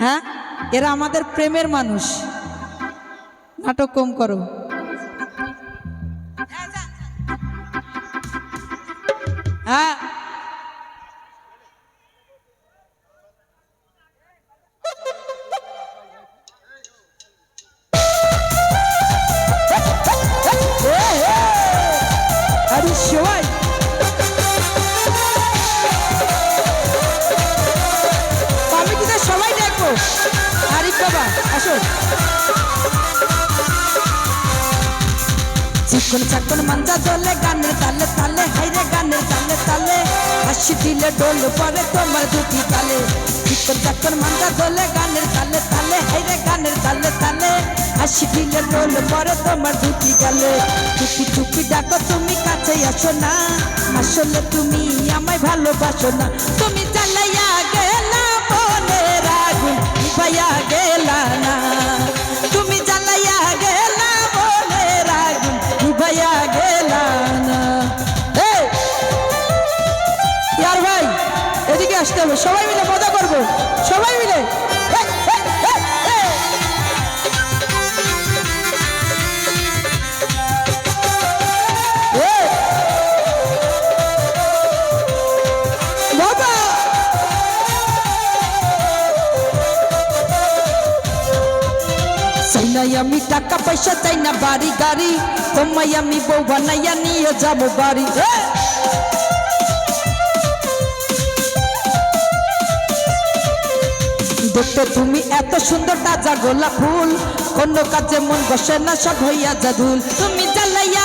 হ্যাঁ? এরা আমাদের প্রেমের মানুষ। নাটক কম করো। হ্যাঁ আরিফ বাবা, আসো। চিকন চাকন মাঞ্জা দলে, গানের তালে তালে, হাইরে গানের তালে তালে। হাসি দিলে ডোল পরে তোমার দুটি তালে। চিকন চাকন মাঞ্জা দলে, গানের তালে তালে, হাইরে গানের তালে তালে। হাসি দিলে ডোল পরে তোমার দুটি গালে। চুপি চুপি ডাকো, তুমি কাছে আসো না। আসলে তুমি আমায় ভালোবাসো না। তুমি চালাইয়া আসতে হবে। সবাই মিলে মজা করব। সবাই মিলে। নাই আমি টাকা পয়সা চাই না বাড়ি গাড়ি। তোমায় আমি বউ বানাইয়া নিয়ে যাব বাড়ি। দেখতে তুমি এত সুন্দর তাজা গোলাপ ফুল। অন্য কাজে মন বসে না, সব হইয়া জাদুল তুমি জ্বালাইয়া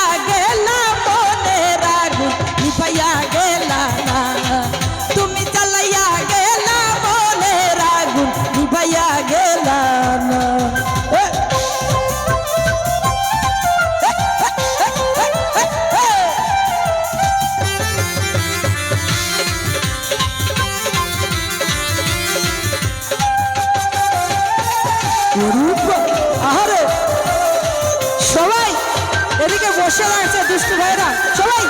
বসে রয়েছে দুষ্টু ভাইরা সবাই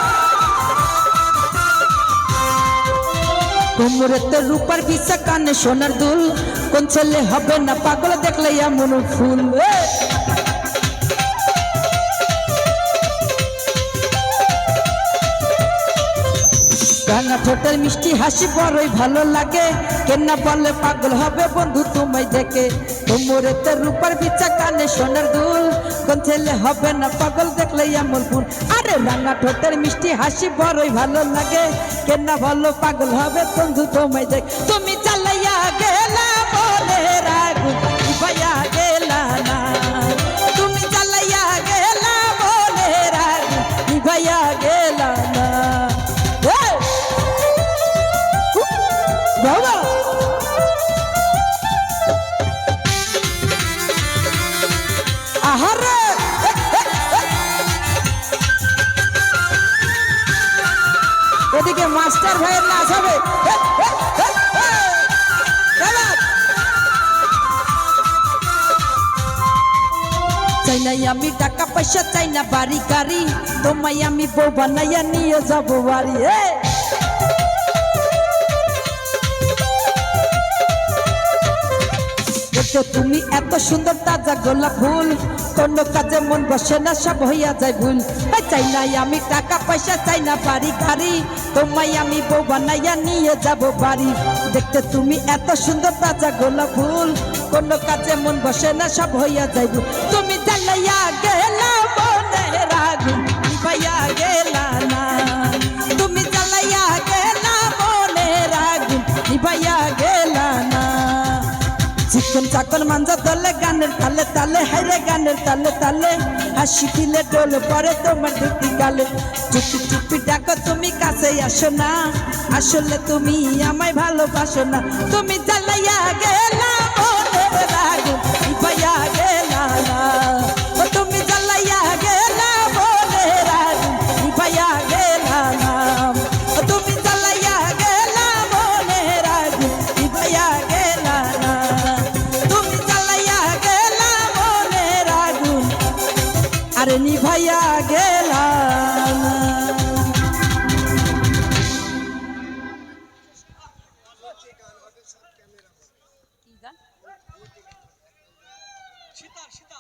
কোমরেতে রূপার বিছা কানে সোনার দুল, কোন ছেলে হবে না পাগল দেখলে এমন ফুল! রাঙা ঠোঁটের মিষ্টি হাসি বড়ই ভালো লাগে, কেনা বলে পাগল হবে বন্ধু তোমায় দেখে? কোমরেতে রূপার বিচা কানে সোনার দুল কোন ছেলে হবে না পাগল দেখলে এমন ফুল? আরে রাঙা ঠোঁটের মিষ্টি হাসি বড়ই ভালো লাগে। কেনা ভালো পাগল হবে বন্ধু তোমায় দেখ। তুমি চালাইয়া গেলা বলে রাগু ভাইয়া গেলা না। তুমি চালাইয়া গেলা বলে রাগু ভাইয়া গেলা না। বাবা! মাস্টার ভাইয়ের নাচ হবে। চাই নাই আমি টাকা পয়সা চাই না বাড়ি গাড়ি। তোমায় আমি বউ বানাইয়া নিয়ে যাব বাড়ি। দেখতে তুমি এত সুন্দর তাজা গোলা ফুল। কোন কাজে মন বসে না, সব হইয়া যায় ভুল। চাই না আমি টাকা, পয়সা, চাই না বাড়ি গাড়ি তোমায় আমি বউ বানাইয়া নিয়ে যাব বাড়ি। দেখতে তুমি এত সুন্দর তাজা গোলাপ ফুল। কোন কাজে মন বসে না, সব হইয়া যাইব তুমি জ্বালাইয়া গেলা চাকন মাঞ্জা তলে, গানের তালে তালে হাইরে গানের তালে তালে। হাসি দিলে ডোল পরে তোমার দুটি গালে। চুপি চুপি ডাকো, তুমি কাছে আসো না। আসলে তুমি আমায় ভালোবাসো না। তুমি জ্বালাইয়া আরে নিভাইয়া গেলাম। সীতা সীতা